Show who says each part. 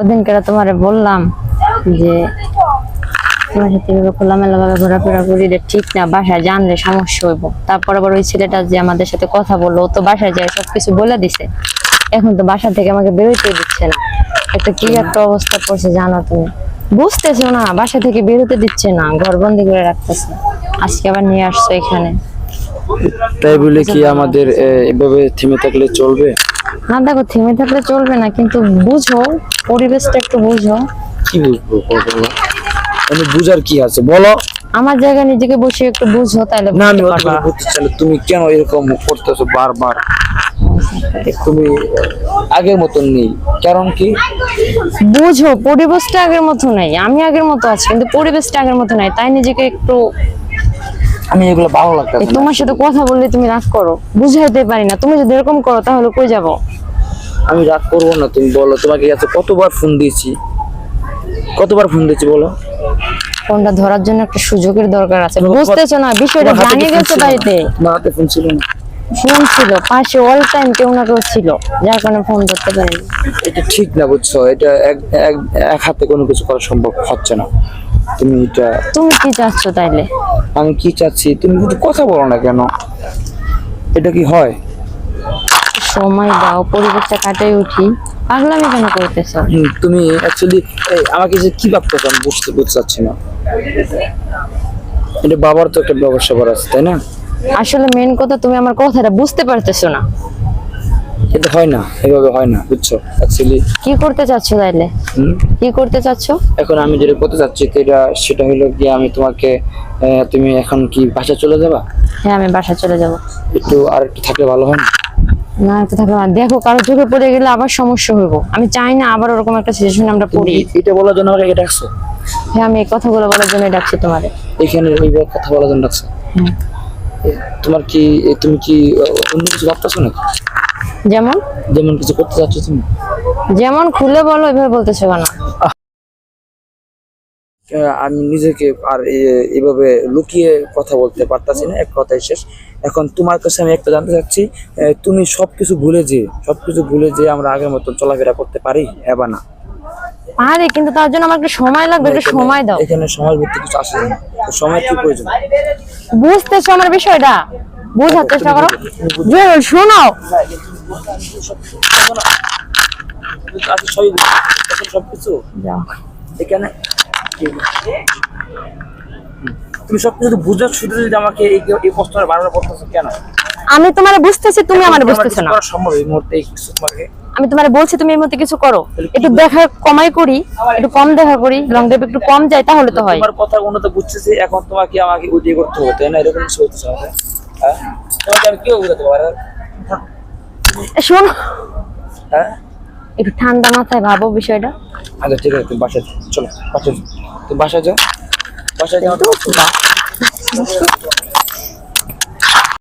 Speaker 1: ওদিনকে তোমার বললাম যে, তোমার সাথে এভাবে খোলামেলা ভাবে ঘোরাফেরা করি এটা ঠিক না, বাসায় জানলে সমস্যা হইব। তারপর আবার ওই ছেলেটা যে আমাদের সাথে কথা বলল তো বাসায় যায় সবকিছু বলে দিছে। এখন তো বাসা থেকে আমাকে বেরোতে দিচ্ছে না। এটা কি একটা অবস্থা পড়ছে জানো তুমি? বুঝতেছো না, বাসা থেকে বেরোতে দিচ্ছে না, ঘর বন্দি করে রাখতেছে। আজকে আবার নিয়ে আসছো এখানে।
Speaker 2: তাই বলে কি আমাদের এভাবে থেমে থাকলে চলবে?
Speaker 1: না দেখো থেমে থাকলে চলবে না কিন্তু বুঝো পরিবেশটা একটু বুঝো।
Speaker 2: কি বুঝব মানে বুঝার কি আছে? বলো।
Speaker 1: আমার জায়গায় নিজেকে বসে একটু বুঝো তাহলে
Speaker 2: না আমি
Speaker 1: বুঝতে।
Speaker 2: চাই তুমি কেন এরকম করতেছো বারবার? তুমি আগের মতন নেই কারণ কি?
Speaker 1: বুঝো পরিবেশটা আগের মতো নেই আমি আগের মতো আছি কিন্তু পরিবেশটা আগের মতো নাই তাই নিজেকে একটু
Speaker 2: আমি এগুলো ভালো লাগতেছে না।
Speaker 1: তোমার সাথে কথা বললে তুমি রাগ করো। বুঝাইতে পারি না। তুমি যদি এরকম করো তাহলে কই যাব?
Speaker 2: আমি রাগ করব না তুমি বলো। তোমাকে এত কতবার ফোন দিয়েছি? কতবার ফোন দিয়েছি বলো?
Speaker 1: ফোনটা ধরার জন্য একটা সুযোগের দরকার আছে। বুঝতেছো না? বিষয়টা জানিয়ে গেছো
Speaker 2: না?
Speaker 1: বাড়িতে।
Speaker 2: হাতে ফোন ছিল না।
Speaker 1: ফোন ছিল পাশে অল টাইম কেউ না কেউ ছিল যার কারণে ফোন ধরতে পারিনি।
Speaker 2: এটা ঠিক না বুঝছ এটা এক এক- এক হাতে কোনো কিছু করা সম্ভব হচ্ছে না। তুমি এটা
Speaker 1: তুমি কি চাচ্ছ তাইলে?
Speaker 2: আমি কি চাচ্ছি? তুমি কিন্তু কথা বলো না কেন? এটা কি হয়?
Speaker 1: সময় দাও পরিবেশটা কাটাই উঠি। পাগলামি কেন করতেছো?
Speaker 2: হুম, তুমি অ্যাকচুয়ালি আমাকে যে কি ভাবতেছো আমি বুঝতে বুঝতে চাচ্ছি না। এটা বাবার তো একটা ব্যবসা করা আছে তাই না?
Speaker 1: আসলে মেন কথা তুমি আমার কথাটা বুঝতে পারতেছো না।
Speaker 2: এটা হয় না এভাবে হয় না বুঝছ? অ্যাকচুয়ালি
Speaker 1: কি করতে চাচ্ছো তাইলে? কি করতে চাচ্ছো?
Speaker 2: এখন আমি যেটা করতে চাচ্ছি এটা সেটা হলো কি আমি তোমাকে তুমি এখন কি বাসা চলে যাবা?
Speaker 1: হ্যাঁ আমি বাসা চলে যাব।
Speaker 2: একটু আর একটু থাকলে ভালো হয় না?
Speaker 1: না থাকবে না। দেখো কারও চোখে পড়ে গেলে আবার সমস্যা হইব। আমি চাই না আবার ওরকম একটা সিচুয়েশন আমরা পড়ি।
Speaker 2: এটা বলার জন্য আমাকে ডাকছো?
Speaker 1: হ্যাঁ আমি এই কথাগুলো বলার জন্য ডাকছি তোমারে।
Speaker 2: এখানে এইভাবে কথা বলার জন্য ডাকছো?
Speaker 1: হ্যাঁ।
Speaker 2: তোমার কি তুমি কি অন্য কিছু ভাবতেছো নাকি?
Speaker 1: যেমন?
Speaker 2: যেমন কিছু করতে চাচ্ছ তুমি?
Speaker 1: যেমন খুলে বলো এভাবে বলতেছো কেন?
Speaker 2: আমি নিজেকে আর এভাবে লুকিয়ে কথা বলতে পারতাছি না এক কথাই শেষ। এখন তোমার কাছে আমি একটা জানতে চাচ্ছি তুমি সবকিছু ভুলে যে সবকিছু ভুলে যে আমরা আগের মতো চলাফেরা করতে পারি? এবার না?
Speaker 1: পারে কিন্তু তার জন্য আমার একটু সময় লাগবে একটু সময় দাও।
Speaker 2: এখানে সময় ভিত্তিক কিছু আসে না। সময় কি প্রয়োজন?
Speaker 1: বুঝতেছো আমার বিষয়টা? বোঝার চেষ্টা করো। জোর শোনো।
Speaker 2: আচ্ছা বুঝি। সবকিছু? এখানে? তুমি সবকিছু বুঝার শুধু যদি আমাকে এই এই প্রশ্নটা বারবার করতেছো কেন?
Speaker 1: আমি তোমারে বুঝতেছি তুমি আমার বুঝতেছো না।
Speaker 2: সম্ভব এই মুহূর্তে তোমাকে?
Speaker 1: আমি তোমারে বলছি তুমি এর মধ্যে কিছু করো। একটু দেখা কমাই করি একটু কম দেখা করি লং ড্রাইভ একটু কম যায় তাহলে তো হয়।
Speaker 2: তোমার কথা উন্নত বুঝতেছি এখন তোমাকে আমাকে উঠিয়ে করতে হবে তাই না? এরকম হতেছে আমাকে হ্যাঁ? তোমাকে আমি কেউ বুঝাতে পারব
Speaker 1: এ, শোনো।
Speaker 2: হ্যাঁ?
Speaker 1: একটু ঠান্ডা মাথায় ভাবো বিষয়টা।
Speaker 2: আচ্ছা ঠিক আছে তুমি বাসায়। চলো বাসায়। তুমি বাসায় যাও বাসায় যাও।